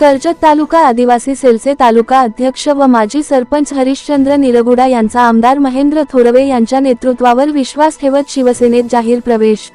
कर्जत तालुका आदिवासी सेलचे तालुका अध्यक्ष व माजी सरपंच हरिश्चंद्र निरगुडा यांचा आमदार महेंद्र थोरवे यांच्या नेतृत्वावर विश्वास ठेवत शिवसेनेत जाहीर प्रवेश.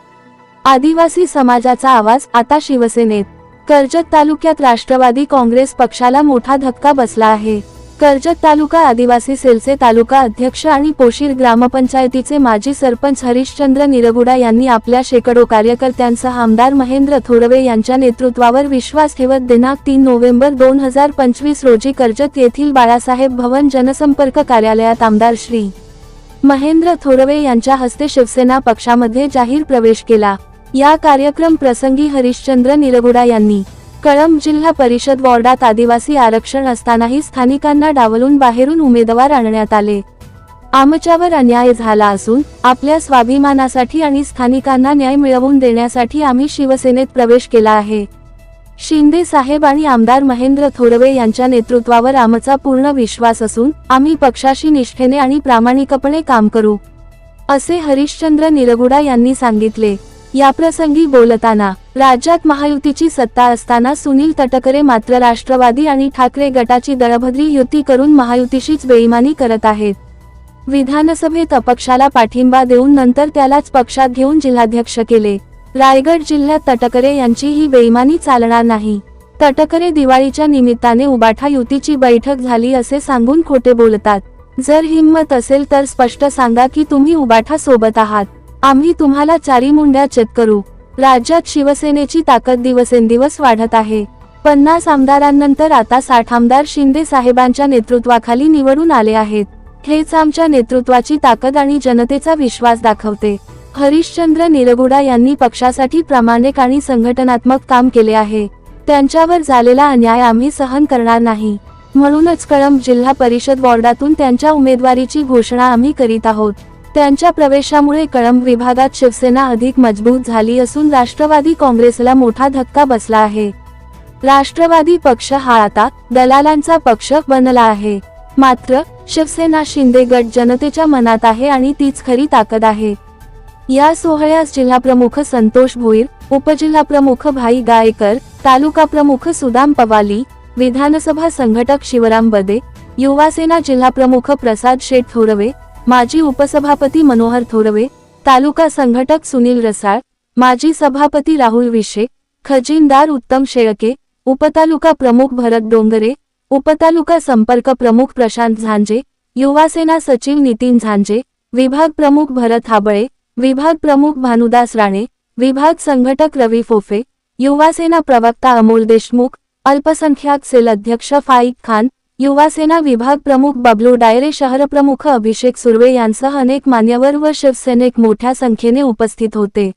आदिवासी समाजाचा आवाज आता शिवसेनेत. कर्जत तालुक्यात राष्ट्रवादी काँग्रेस पक्षाला मोठा धक्का बसला आहे. कर्जत तालुका आदिवासी सेलचे तालुका अध्यक्ष आणि पोशीर ग्रामपंचायतीचे माजी सरपंच हरिश्चंद्र निरगुडा यांनी आपल्या शेकडो कार्यकर्त्यांसह आमदार महेंद्र थोरवे यांच्या नेतृत्वावर विश्वास ठेवत दिनांक तीन नोव्हेंबर दोन हजार पंचवीस रोजी कर्जत येथील बाळासाहेब भवन जनसंपर्क कार्यालयात आमदार श्री महेंद्र थोरवे यांच्या हस्ते शिवसेना पक्षामध्ये जाहीर प्रवेश केला. या कार्यक्रम प्रसंगी हरिश्चंद्र निरगुडा यांनी कळंब जिल्हा परिषद वॉर्डात आदिवासी आरक्षण असतानाही स्थानिकांना डावलून बाहेरून उमेदवार आणण्यात आले. आमच्यावर अन्याय झाला असून आपल्या स्वाभिमानासाठी आणि स्थानिकांना न्याय मिळवून देण्यासाठी आम्ही शिवसेनेत प्रवेश केला आहे. शिंदे साहेब आणि आमदार महेंद्र थोरवे यांच्या नेतृत्वावर आमचा पूर्ण विश्वास असून आम्ही पक्षाशी निष्ठेने आणि प्रामाणिकपणे काम करू असे हरिश्चंद्र निरगुडा यांनी सांगितले. याप्रसंगी बोलताना राज्यात महायुतीची सत्ता असताना सुनील तटकरे मात्र राष्ट्रवादी आणि ठाकरे गटाची दळभद्री युती करून महायुतीशीच बेईमानी करत आहेत. विधानसभेत अपक्षाला पाठिंबा देऊन नंतर त्यालाच पक्षात घेऊन जिल्हाध्यक्ष केले. रायगड जिल्ह्यात तटकरे यांची ही बेईमानी चालणार नाही. तटकरे दिवाळीच्या निमित्ताने उबाठा युतीची बैठक झाली असे सांगून खोटे बोलतात. जर हिंमत असेल तर स्पष्ट सांगा की तुम्ही उबाठा सोबत आहात. आम्ही तुम्हाला चारी मुंड्या चेत करू. राज्यात शिवसेनेची ताकद दिवसेंदिवस वाढत आहे. पन्नास आमदारांनंतर आता साठ आमदार शिंदे साहेबांच्या नेतृत्वाखाली निवडून आले आहेत. हेच आमच्या नेतृत्वाची ताकद आणि जनतेचा विश्वास दाखवते. हरिश्चंद्र निरगुडा यांनी पक्षासाठी प्रामाणिक आणि संघटनात्मक काम केले आहे. त्यांच्यावर झालेला अन्याय आम्ही सहन करणार नाही. म्हणूनच कळंब जिल्हा परिषद वॉर्डातून त्यांच्या उमेदवारीची घोषणा आम्ही करीत आहोत. त्यांच्या प्रवेशामुळे कळंब विभागात शिवसेना अधिक मजबूत झाली असून राष्ट्रवादी काँग्रेसला मोठा धक्का बसला आहे. राष्ट्रवादी पक्ष हा आता दलालांचा पक्ष बनला आहे. मात्र शिवसेना शिंदे गट जनतेच्या मनात आहे आणि तीच खरी ताकद आहे. या सोहळ्यास जिल्हाप्रमुख संतोष भोईर उपजिल्हाप्रमुख भाई गायकर तालुका प्रमुख सुदाम पवाली विधानसभा संघटक शिवराम बदे युवासेना जिल्हाप्रमुख प्रसाद शेठ थोरवे माजी उपसभापती मनोहर थोरवे तालुका संघटक सुनील रसाळ माजी सभापती राहुल विशे खजिनदार उत्तम शेळके उपतालुका प्रमुख भरत डोंगरे उपतालुका संपर्क प्रमुख प्रशांत झांजे युवासेना सचिव नितीन झांजे विभाग प्रमुख भरत हाबळे विभाग प्रमुख भानुदास राणे विभाग संघटक रवी फोफे युवासेना प्रवक्ता अमोल देशमुख अल्पसंख्याक सेल अध्यक्ष फाईक खान युवासेना विभाग प्रमुख बबलू डायरे शहरप्रमुख अभिषेक सुर्वे यांसह अनेक मान्यवर व शिवसैनिक मोठ्या संख्येने उपस्थित होते.